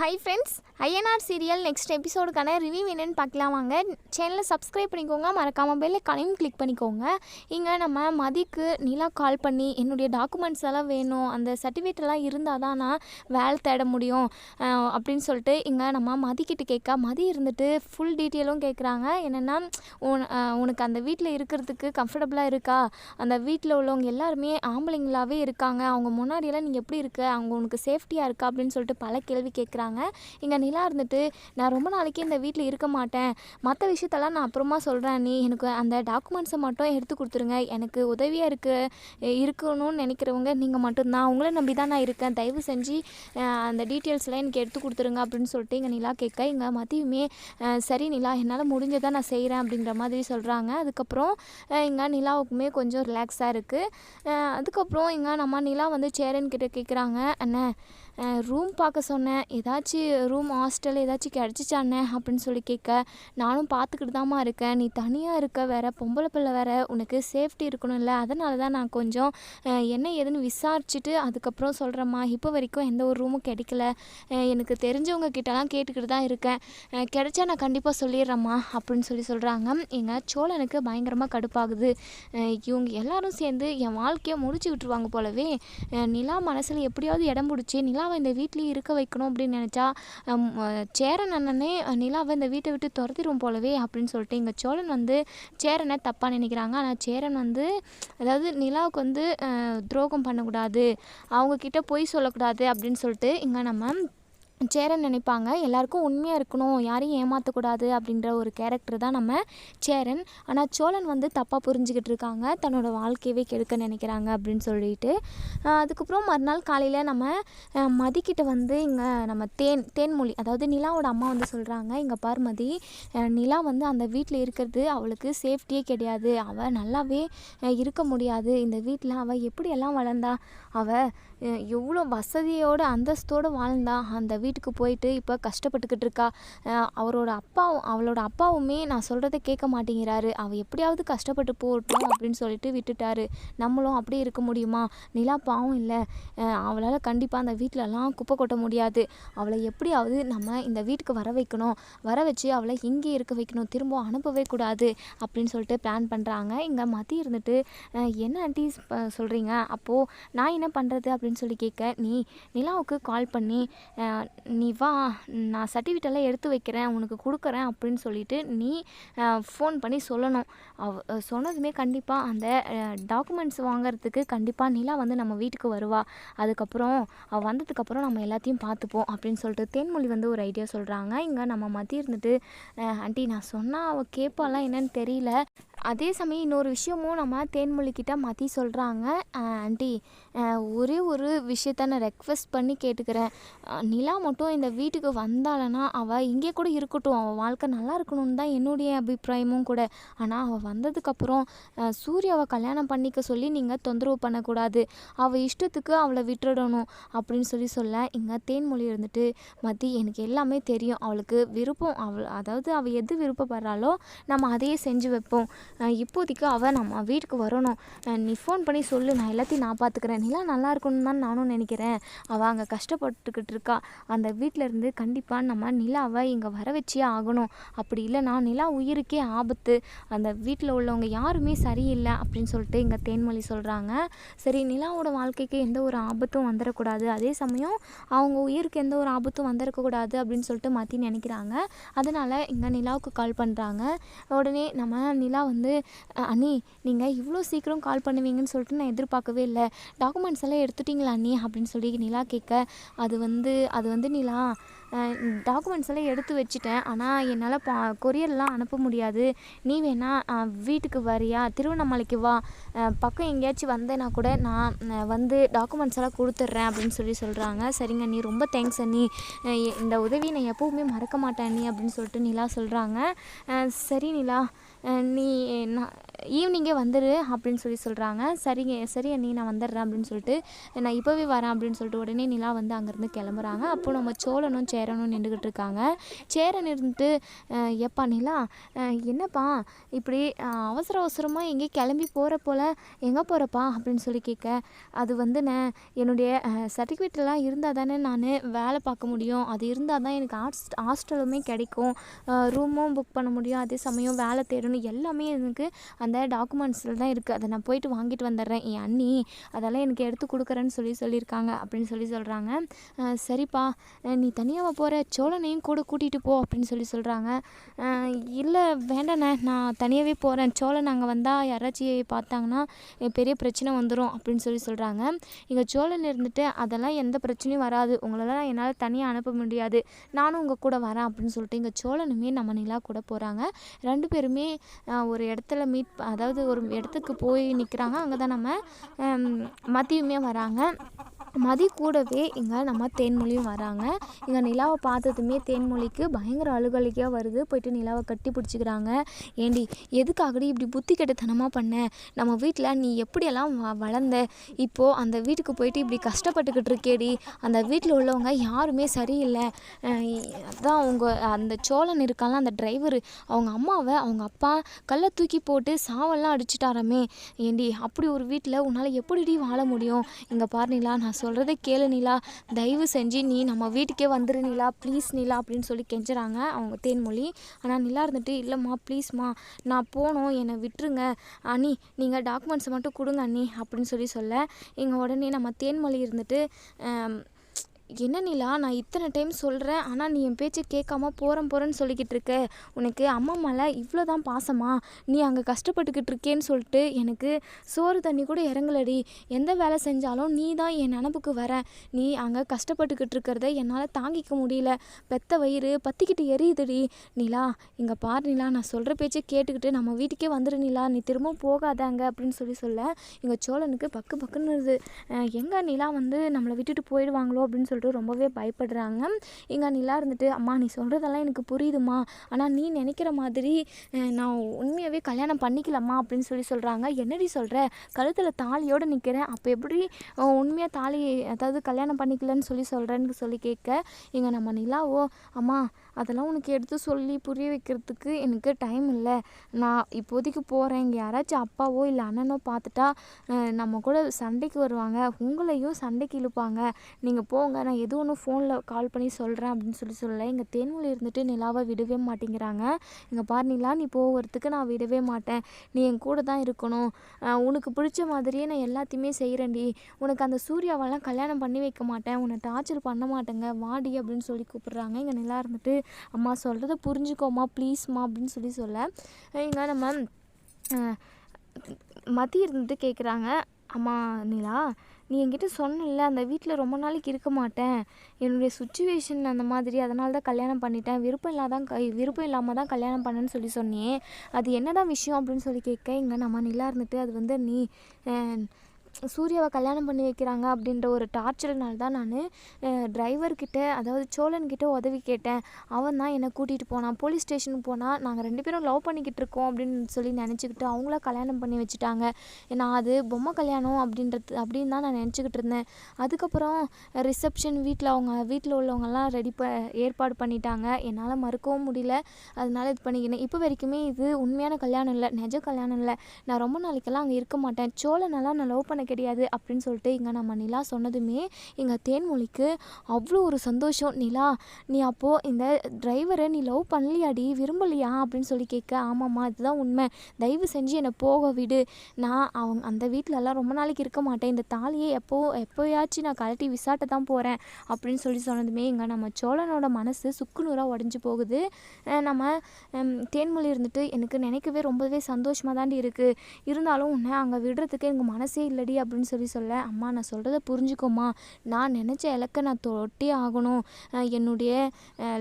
Hi friends INR serial next எபிசோடுக்கான review என்னன்னு பார்க்கலாம் வாங்க. சேனலை சப்ஸ்கிரைப் பண்ணிக்கோங்க மறக்காமல் பெல் கனையும் கிளிக் பண்ணிக்கோங்க. இங்கே நம்ம மதிக்கு நிலா கால் பண்ணி என்னுடைய டாக்குமெண்ட்ஸ் எல்லாம் வேணும் அந்த சர்டிஃபிகேட்டெல்லாம் எல்லாம் இருந்தால் தான் நான் வேலை தேட முடியும் அப்படின்னு சொல்லிட்டு இங்கே நம்ம மதிக்கிட்ட கேட்க மதி இருந்துட்டு ஃபுல் டீட்டெயிலும் கேட்குறாங்க என்னென்னா உன் உனக்கு அந்த வீட்டில் இருக்கிறதுக்கு கம்ஃபர்டபுளாக இருக்கா? அந்த வீட்டில் உள்ளவங்க எல்லாருமே ஆம்பளைங்களாகவே இருக்காங்க. அவங்க முன்னாடியெல்லாம் நீங்கள் எப்படி இருக்க? அவங்க உனக்கு சேஃப்டியாக இருக்கா? அப்படின்னு சொல்லிட்டு பல கேள்வி கேட்குறாங்க இங்கே நிலா இருந்துட்டு நான் ரொம்ப நாளைக்கு இந்த வீட்டில் இருக்க மாட்டேன். மற்ற விஷயத்தெல்லாம் நான் அப்புறமா சொல்கிறேன் நீ எனக்கு அந்த டாக்குமெண்ட்ஸை மட்டும் எடுத்து கொடுத்துருங்க. எனக்கு உதவியாக இருக்க இருக்கணும்னு நினைக்கிறவங்க நீங்கள் மட்டும்தான். உங்களை நம்பி தான் நான் இருக்கேன். தயவு செஞ்சு அந்த டீட்டெயில்ஸ்லாம் எனக்கு எடுத்து கொடுத்துருங்க அப்படின்னு சொல்லிட்டு இங்கே நிலா கேட்க இங்கே மதியுமே சரி நிலா என்னால் முடிஞ்சதை நான் செய்கிறேன் அப்படிங்கிற மாதிரி சொல்கிறாங்க அதுக்கப்புறம் இங்கே நிலாவுக்குமே கொஞ்சம் ரிலாக்ஸாக இருக்குது அதுக்கப்புறம் இங்கே நம்ம நிலா வந்து சேரன் கிட்டே கேட்குறாங்க அண்ணே ரூம் பார்க்க சொன்னேன். ஏதாச்சும் ரூம் ஹாஸ்டல் ஏதாச்சும் கிடச்சிச்சாண்ணே அப்படின்னு சொல்லி கேட்க நானும் பார்த்துக்கிட்டு தாம்மா இருக்கேன். நீ தனியாக இருக்க வேற பொம்பளை பிள்ளை வேற உனக்கு சேஃப்டி இருக்கணும்ல. அதனால தான் நான் கொஞ்சம் என்ன ஏதுன்னு விசாரிச்சுட்டு அதுக்கப்புறம் சொல்கிறேம்மா இப்போ வரைக்கும் எந்த ஒரு ரூமும் கிடைக்கல. எனக்கு தெரிஞ்சவங்க கிட்டலாம் கேட்டுக்கிட்டு தான் இருக்கேன். கிடைச்சா நான் கண்டிப்பாக சொல்லிடுறேம்மா அப்படின்னு சொல்லி சொல்கிறாங்க எங்கள் சோழனுக்கு பயங்கரமாக கடுப்பாகுது. இவங்க எல்லாரும் சேர்ந்து என் வாழ்க்கையை முடிச்சு விட்டுருவாங்க போலவே நிலா மனசில் எப்படியாவது இடம் பிடிச்சி நிலா நிலாவை இந்த வீட்லேயே இருக்க வைக்கணும் அப்படின்னு நினச்சா சேரன் அண்ணனே நிலாவை இந்த வீட்டை விட்டு துரத்திடும் போலவே அப்படின்னு சொல்லிட்டு இங்கே சோழன் வந்து சேரனை தப்பாக நினைக்கிறாங்க. ஆனால் சேரன் வந்து அதாவது நிலாவுக்கு வந்து துரோகம் பண்ணக்கூடாது. அவங்கக்கிட்ட பொய் சொல்லக்கூடாது அப்படின்னு சொல்லிட்டு இங்கே நம்ம சேரன் நினைப்பாங்க. எல்லாருக்கும் உண்மையாக இருக்கணும். யாரையும் ஏமாற்றக்கூடாது அப்படின்ற ஒரு கேரக்டர் தான் நம்ம சேரன். ஆனால் சோழன் வந்து தப்பாக புரிஞ்சுக்கிட்டு இருக்காங்க. தன்னோட வாழ்க்கையவே கெடுக்க நினைக்கிறாங்க அப்படின்னு சொல்லிட்டு. அதுக்கப்புறம் மறுநாள் காலையில் நம்ம மதிக்கிட்ட வந்து இங்கே நம்ம தேன் தேன்மொழி அதாவது நிலாவோட அம்மா வந்து சொல்கிறாங்க இங்கே பார் மதி நிலா வந்து அந்த வீட்டில் இருக்கிறது அவளுக்கு சேஃப்டியே கிடையாது. அவள் நல்லாவே இருக்க முடியாது. இந்த வீட்டில் அவள் எப்படியெல்லாம் வளர்ந்தா அவள் எவ்வளோ வசதியோட அந்தஸ்தோடு வாழ்ந்தா அந்த வீட்டுக்கு போயிட்டு இப்போ கஷ்டப்பட்டுக்கிட்டு இருக்கா? அவரோட அப்பாவும் அவளோட அப்பாவுமே நான் சொல்கிறத கேட்க மாட்டேங்கிறாரு. அவள் எப்படியாவது கஷ்டப்பட்டு போகட்டும் அப்படின்னு சொல்லிட்டு விட்டுட்டாரு. நம்மளும் அப்படியே இருக்க முடியுமா? நிலா பாவம் இல்லை. அவளால் கண்டிப்பாக அந்த வீட்டிலலாம் குப்பை கொட்ட முடியாது. அவளை எப்படியாவது நம்ம இந்த வீட்டுக்கு வர வைக்கணும். வர வச்சு அவளை இங்கே இருக்க வைக்கணும். திரும்ப அனுப்பவே கூடாது அப்படின்னு சொல்லிட்டு பிளான் பண்ணுறாங்க இங்கே மதி இருந்துட்டு என்ன ஆண்டி சொல்கிறீங்க அப்போது நான் என்ன பண்ணுறது அப்படின்னு சொல்லி கேட்க நீ நிலாவுக்கு கால் பண்ணி நீ வா நான் சர்டிஃபிகேட்டெல்லாம் எடுத்து வைக்கிறேன் உனக்கு கொடுக்குறேன் அப்படின்னு சொல்லிட்டு நீ ஃபோன் பண்ணி சொல்லணும். அவ சொன்னதுமே கண்டிப்பாக அந்த டாக்குமெண்ட்ஸ் வாங்குறதுக்கு கண்டிப்பாக நிலா வந்து நம்ம வீட்டுக்கு வருவா. அதுக்கப்புறம் அவள் வந்ததுக்கப்புறம் நம்ம எல்லாத்தையும் பார்த்துப்போம் அப்படின்னு சொல்லிட்டு தேன்மொழி வந்து ஒரு ஐடியா சொல்கிறாங்க இங்கே நம்ம மதி இருந்துட்டு ஆண்டி நான் சொன்னால் அவள் கேட்பாலாம் என்னன்னு தெரியல. அதே சமயம் இன்னொரு விஷயமும் நம்ம தேன்மொழிக்கிட்ட மதி சொல்கிறாங்க ஆண்டி ஒரே ஒரு விஷயத்த நான் ரெக்வெஸ்ட் பண்ணி கேட்டுக்கிறேன். நிலா மட்டும் இந்த வீட்டுக்கு வந்தாலன்னா அவள் இங்கே கூட இருக்கட்டும். அவள் வாழ்க்கை நல்லா இருக்கணும்னு தான் என்னுடைய அபிப்பிராயமும் கூட. ஆனால் அவள் வந்ததுக்கப்புறம் சூர்யாவை கல்யாணம் பண்ணிக்க சொல்லி நீங்கள் தொந்தரவு பண்ணக்கூடாது. அவள் இஷ்டத்துக்கு அவளை விட்டுடணும் அப்படின்னு சொல்லி சொல்ல இங்கே தேன்மொழி இருந்துட்டு மதி எனக்கு எல்லாமே தெரியும். அவளுக்கு விருப்பம். அவள் அதாவது அவள் எது விருப்பப்படுறாளோ நம்ம அதையே செஞ்சு வைப்போம். இப்போதைக்கு அவள் நம்ம வீட்டுக்கு வரணும். நீ ஃபோன் பண்ணி சொல்லு. நான் எல்லாத்தையும் நான் பார்த்துக்கிறேன் நிலா நல்லா இருக்கணும்னு தான் நானும் நினைக்கிறேன். அவள் அங்கே கஷ்டப்பட்டுக்கிட்டு இருக்கா. அந்த வீட்டில் இருந்து கண்டிப்பாக நம்ம நிலாவை இங்கே வர வச்சே ஆகணும். அப்படி இல்லைனா நிலா உயிருக்கே ஆபத்து. அந்த வீட்டில் உள்ளவங்க யாருமே சரியில்லை அப்படின்னு சொல்லிட்டு இங்கே தேன்மொழி சொல்கிறாங்க சரி நிலாவோட வாழ்க்கைக்கு எந்த ஒரு ஆபத்தும் வந்துடக்கூடாது அதே சமயம் அவங்க உயிருக்கு எந்த ஒரு ஆபத்தும் வந்திருக்கக்கூடாது அப்படின்னு சொல்லிட்டு மாற்றி நினைக்கிறாங்க. அதனால் இங்கே நிலாவுக்கு கால் பண்ணுறாங்க உடனே நம்ம நிலா வந்து வந்து அண்ணி நீங்கள் இவ்வளோ சீக்கிரம் கால் பண்ணுவீங்கன்னு சொல்லிட்டு நான் எதிர்பார்க்கவே இல்லை. டாக்குமெண்ட்ஸ் எல்லாம் எடுத்துட்டிங்களா அண்ணி? அப்படின்னு சொல்லி நிலா கேட்க அது வந்து அது வந்து நிலா டாக்குமெண்ட்ஸ் எல்லாம் எடுத்து வச்சுட்டேன். ஆனால் என்னால் பா கொரியர்லாம் அனுப்ப முடியாது. நீ வேணா வீட்டுக்கு வரியா? திருவண்ணாமலைக்கு வா. பக்கம் எங்கேயாச்சும் வந்தேன்னா கூட நான் வந்து டாக்குமெண்ட்ஸ் எல்லாம் கொடுத்துட்றேன். அப்படின்னு சொல்லி சொல்கிறாங்க சரிங்க நீ ரொம்ப தேங்க்ஸ் அண்ணி. இந்த உதவி நான் எப்போவுமே மறக்க மாட்டேன் நீ அப்படின்னு சொல்லிட்டு நிலா சொல்கிறாங்க சரி நிலா. நீ நான் ஈவினிங்கே வந்துடு அப்படின்னு சொல்லி சொல்கிறாங்க சரிங்க சரி அண்ணி நான் வந்துடுறேன் அப்படின்னு சொல்லிட்டு நான் இப்போவே வரேன் அப்படின்னு சொல்லிட்டு உடனே நிலா வந்து அங்கேருந்து கிளம்புறாங்க. அப்போ நம்ம சோழனும் சேரனும் நின்றுக்கிட்டு இருக்காங்க. சேரன் இருந்துட்டு எப்பா நிலா என்னப்பா? இப்படி அவசர அவசரமாக எங்கேயும் கிளம்பி போகிற போல் எங்கே போகிறப்பா அப்படின்னு சொல்லி கேட்க அது வந்து நான் என்னுடைய சர்டிஃபிகேட்லாம் இருந்தால் தானே நான் வேலை பார்க்க முடியும். அது இருந்தால் தான் எனக்கு ஹாஸ்ட் ஹாஸ்டலுமே கிடைக்கும். ரூமும் புக் பண்ண முடியும். அதே சமயம் வேலை தேடணும். எல்லாமே எனக்கு அந்த டாக்குமெண்ட்ஸில் தான் இருக்குது அதை நான் போயிட்டு வாங்கிட்டு வந்துடுறேன் என் அண்ணி அதெல்லாம் எனக்கு எடுத்து கொடுக்குறேன்னு சொல்லி சொல்லியிருக்காங்க அப்படின்னு சொல்லி சொல்கிறாங்க சரிப்பா. நீ தனியாக போகிற சோழனையும் கூட கூட்டிகிட்டு போ அப்படின்னு சொல்லி சொல்கிறாங்க இல்லை வேண்டாண்ணே. நான் தனியாகவே போகிறேன் சோழன் அங்கே வந்தால் யாராச்சும் பார்த்தாங்கன்னா பெரிய பிரச்சனை வந்துடும் அப்படின்னு சொல்லி சொல்கிறாங்க இங்கே சோழன் இருந்துட்டு அதெல்லாம் எந்த பிரச்சனையும் வராது. உங்களெல்லாம் என்னால் தனியாக அனுப்ப முடியாது. நானும் உங்கள் கூட வரேன் அப்படின்னு சொல்லிட்டு இங்கே சோழனுமே நம்ம நிலா கூட போகிறாங்க ரெண்டு பேருமே ஒரு இடத்துல மீட் அதாவது ஒரு இடத்துக்கு போய் நிற்கிறாங்க அங்கே தான் நம்ம மதியமே வராங்க. மதி கூடவே இங்கே நம்ம தேன்மொழியும் வராங்க. இங்கே நிலாவை பார்த்ததுமே தேன்மொழிக்கு பயங்கர அழுகழுகையாக வருது. போயிட்டு நிலாவை கட்டி பிடிச்சிக்கிறாங்க. ஏண்டி எதுக்காகடி இப்படி புத்தி கெட்டத்தனமாக பண்ண? நம்ம வீட்டில் நீ எப்படியெல்லாம் வ வளர்ந்த? இப்போது அந்த வீட்டுக்கு போயிட்டு இப்படி கஷ்டப்பட்டுக்கிட்டு இருக்கேடி. அந்த வீட்டில் உள்ளவங்க யாருமே சரியில்லை. அதான் அவங்க அந்த சோழன் இருக்கான்ல அந்த டிரைவர். அவங்க அம்மாவை அவங்க அப்பா கல்லை தூக்கி போட்டு சாவெல்லாம் அடிச்சிட்டாராமே. ஏண்டி அப்படி ஒரு வீட்டில் உன்னால் எப்படிடி வாழ முடியும்? இங்கே பாருங்களா நான் நான் சொல்கிறத கேளு நிலா. தயவு செஞ்சு நீ நம்ம வீட்டுக்கே வந்துரு நிலா. ப்ளீஸ் நிலா அப்படின்னு சொல்லி கெஞ்சுறாங்க அவங்க தேன்மொழி. ஆனால் நிலா இருந்துட்டு இல்லைம்மா ப்ளீஸ்மா நான் போகணும். என்னை விட்டுருங்க. அண்ணி நீங்கள் டாக்குமெண்ட்ஸை மட்டும் கொடுங்க அண்ணி அப்படின்னு சொல்லி சொல்ல. இங்கே உடனே நம்ம தேன்மொழி இருந்துட்டு என்ன நிலா நான் இத்தனை டைம் சொல்கிறேன் ஆனால் நீ என் பேச்சை கேட்காம போகிறேன் போகிறேன்னு சொல்லிக்கிட்டு இருக்க. உனக்கு அம்மா மேலே இவ்வளோ தான் பாசமா? நீ அங்கே கஷ்டப்பட்டுக்கிட்டு இருக்கேன்னு சொல்லிட்டு எனக்கு சோறு தண்ணி கூட இறங்கலடி. எந்த வேலை செஞ்சாலும் நீ தான் என் நினப்புக்கு வர. நீ அங்கே கஷ்டப்பட்டுக்கிட்டு இருக்கிறத என்னால் தாங்கிக்க முடியல. பெத்த வயிறு பற்றிக்கிட்டு எரியுதுடி. நிலா இங்கே பாரு நிலா நான் சொல்கிற பேச்சை கேட்டுக்கிட்டு நம்ம வீட்டுக்கே வந்துடு நிலா. நீ திரும்பவும் போகாத அங்கே அப்படின்னு சொல்லி சொல்ல எங்கள் சோழனுக்கு பக்கு பக்குன்னு இருது எங்கே நிலா வந்து நம்மளை விட்டுட்டு போயிடுவாங்களோ அப்படின்னு சொல்லி சொல்லிட்டு ரொம்பவே பயப்படுறாங்க. இங்கே நிலா இருந்துட்டு அம்மா நீ சொல்கிறதெல்லாம் எனக்கு புரியுதுமா ஆனால் நீ நினைக்கிற மாதிரி நான் உண்மையாகவே கல்யாணம் பண்ணிக்கலாமா அப்படின்னு சொல்லி சொல்கிறாங்க என்னடி சொல்கிற கழுத்தில் தாலியோடு நிற்கிறேன் அப்போ எப்படி உண்மையாக தாலி அதாவது கல்யாணம் பண்ணிக்கலன்னு சொல்லி சொல்கிறேன்னு சொல்லி கேட்க இங்கே நம்ம நிலாவோ? அம்மா அதெல்லாம் உனக்கு எடுத்து சொல்லி புரிய வைக்கிறதுக்கு எனக்கு டைம் இல்லை. நான் இப்போதைக்கு போகிறேன் இங்கே யாராச்சும் அப்பாவோ இல்லை அண்ணனோ பார்த்துட்டா நம்ம கூட சண்டைக்கு வருவாங்க. உங்களையும் சண்டைக்கு இழுப்பாங்க. நீங்கள் போங்க. நான் எது ஒன்று ஃபோனில் கால் பண்ணி சொல்கிறேன் அப்படின்னு சொல்லி சொல்ல எங்கள் தேன்மொழி இருந்துட்டு நிலாவை விடவே மாட்டேங்கிறாங்க. இங்கே பார் நிலா நீ போகிறதுக்கு நான் விடவே மாட்டேன். நீ என் கூட தான் இருக்கணும். உனக்கு பிடிச்ச மாதிரியே நான் எல்லாத்தையுமே செய்கிறேன்டி உனக்கு அந்த சூர்யாவெல்லாம் கல்யாணம் பண்ணி வைக்க மாட்டேன். உன்னை டார்ச்சர் பண்ண மாட்டேங்க. வாடி அப்படின்னு சொல்லி கூப்பிட்றாங்க. இங்கே நிலா இருந்துட்டு அம்மா சொல்கிறத புரிஞ்சுக்கோமா ப்ளீஸ்மா அப்படின்னு சொல்லி சொல்ல. இங்கே நம்ம மதி இருந்துட்டு கேட்குறாங்க அம்மா நிலா நீ என்கிட்ட சொன்னல அந்த வீட்டில் ரொம்ப நாளைக்கு இருக்க மாட்டேன். என்னுடைய சுச்சுவேஷன் அந்த மாதிரி அதனால தான் கல்யாணம் பண்ணிட்டேன். விருப்பம் இல்லாதான் க விருப்பம் இல்லாமல் தான் கல்யாணம் பண்ணேன்னு சொல்லி சொன்னியே அது என்னதான் விஷயம் அப்படின்னு சொல்லி கேட்க இங்கே நம்ம நிலா இருந்துட்டு அது வந்து நீ சூர்யாவை கல்யாணம் பண்ணி வைக்கிறாங்க அப்படின்ற ஒரு டார்ச்சர்னால தான் நான் டிரைவர்கிட்ட அதாவது சோழன்கிட்ட உதவி கேட்டேன். அவன் தான் என்னை கூட்டிகிட்டு போனான். போலீஸ் ஸ்டேஷனுக்கு போனால் நாங்கள் ரெண்டு பேரும் லவ் பண்ணிக்கிட்டு இருக்கோம் அப்படின்னு சொல்லி நினச்சிக்கிட்டு அவங்கள கல்யாணம் பண்ணி வச்சுட்டாங்க. நான் அது பொம்மை கல்யாணம் அப்படின்றது அப்படின்னு தான் நான் நினச்சிக்கிட்டு இருந்தேன். அதுக்கப்புறம் ரிசப்ஷன் வீட்டில் அவங்க வீட்டில் உள்ளவங்கெல்லாம் ரெடி ப ஏற்பாடு பண்ணிட்டாங்க. என்னால் மறுக்கவும் முடியல. அதனால இது பண்ணிக்கினேன். இப்போ வரைக்குமே இது உண்மையான கல்யாணம் இல்லை நிஜ கல்யாணம் இல்லை. நான் ரொம்ப நாளைக்கெல்லாம் அங்கே இருக்க மாட்டேன். சோழனெல்லாம் நான் லவ் பண்ண கிடையாது அப்படின்னு சொல்லிட்டு இங்கே நம்ம நிலா சொன்னதுமே எங்கள் தேன்மொழிக்கு அவ்வளோ ஒரு சந்தோஷம். நிலா நீ அப்போது இந்த டிரைவரை நீ லவ் பண்ணலையாடி விரும்பலையா அப்படின்னு சொல்லி கேட்க ஆமாம்மா இதுதான் உண்மை. தயவு செஞ்சு என்னை போக விடு. நான் அவங்க அந்த வீட்டிலலாம் ரொம்ப நாளைக்கு இருக்க மாட்டேன். இந்த தாலியை எப்போ எப்போயாச்சும் நான் கழட்டி விசாட்ட தான் போகிறேன் அப்படின்னு சொல்லி சொன்னதுமே இங்கே நம்ம சோழனோட மனசு சுக்குநூறாக உடஞ்சி போகுது. நம்ம தேன்மொழி இருந்துட்டு எனக்கு நினைக்கவே ரொம்பவே சந்தோஷமாக தாண்டி இருக்குது இருந்தாலும் உன்னை அங்கே விடுறதுக்கு எனக்கு மனசே இல்லடி. அப்படின்னு சொல்லி சொல்ல அம்மா நான் சொல்கிறத புரிஞ்சுக்கோமா நான் நினச்ச இலக்கை நான் தொட்டே ஆகணும். என்னுடைய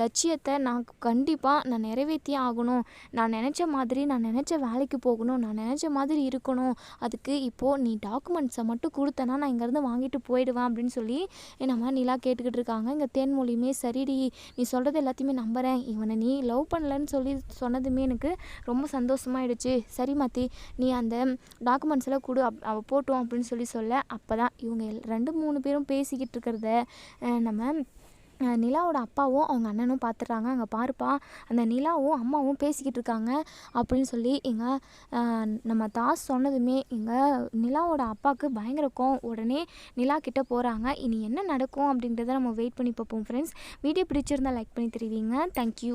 லட்சியத்தை நான் கண்டிப்பாக நான் நிறைவேற்றியே ஆகணும். நான் நினச்ச மாதிரி நான் நினச்ச வேலைக்கு போகணும். நான் நினச்ச மாதிரி இருக்கணும். அதுக்கு இப்போது நீ டாக்குமெண்ட்ஸை மட்டும் கொடுத்தனா நான் இங்கேருந்து வாங்கிட்டு போயிடுவேன் அப்படின்னு சொல்லி நம்ம நிலா கேட்டுக்கிட்டு இருக்காங்க. இங்கே தேன்மொழியுமே சரிடி. நீ சொல்கிறது எல்லாத்தையுமே நம்புகிறேன் இவனை நீ லவ் பண்ணலன்னு சொல்லி சொன்னதுமே எனக்கு ரொம்ப சந்தோஷமாயிடுச்சு. சரி மாத்தி நீ அந்த டாக்குமெண்ட்ஸ் எல்லாம் கொடு. அப் அவள் போட்டோம் அப்படின்னு சொல்லி சொல்ல அப்போ தான் இவங்க எல்- ரெண்டு மூணு பேரும் பேசிக்கிட்டு இருக்கிறத நம்ம நிலாவோட அப்பாவும் அவங்க அண்ணனும் பார்த்துட்றாங்க அங்கே பாருப்பா அந்த நிலாவும் அம்மாவும் பேசிக்கிட்டு இருக்காங்க அப்படின்னு சொல்லி எங்கள் நம்ம தாஸ் சொன்னதுமே எங்கள் நிலாவோட அப்பாவுக்கு பயங்கர கோவம். உடனே நிலா கிட்டே போகிறாங்க இனி என்ன நடக்கும் அப்படின்றத நம்ம வெயிட் பண்ணி பார்ப்போம் ஃப்ரெண்ட்ஸ் வீடியோ பிடிச்சிருந்தா லைக் பண்ணி தெரிவிங்க. தேங்க்யூ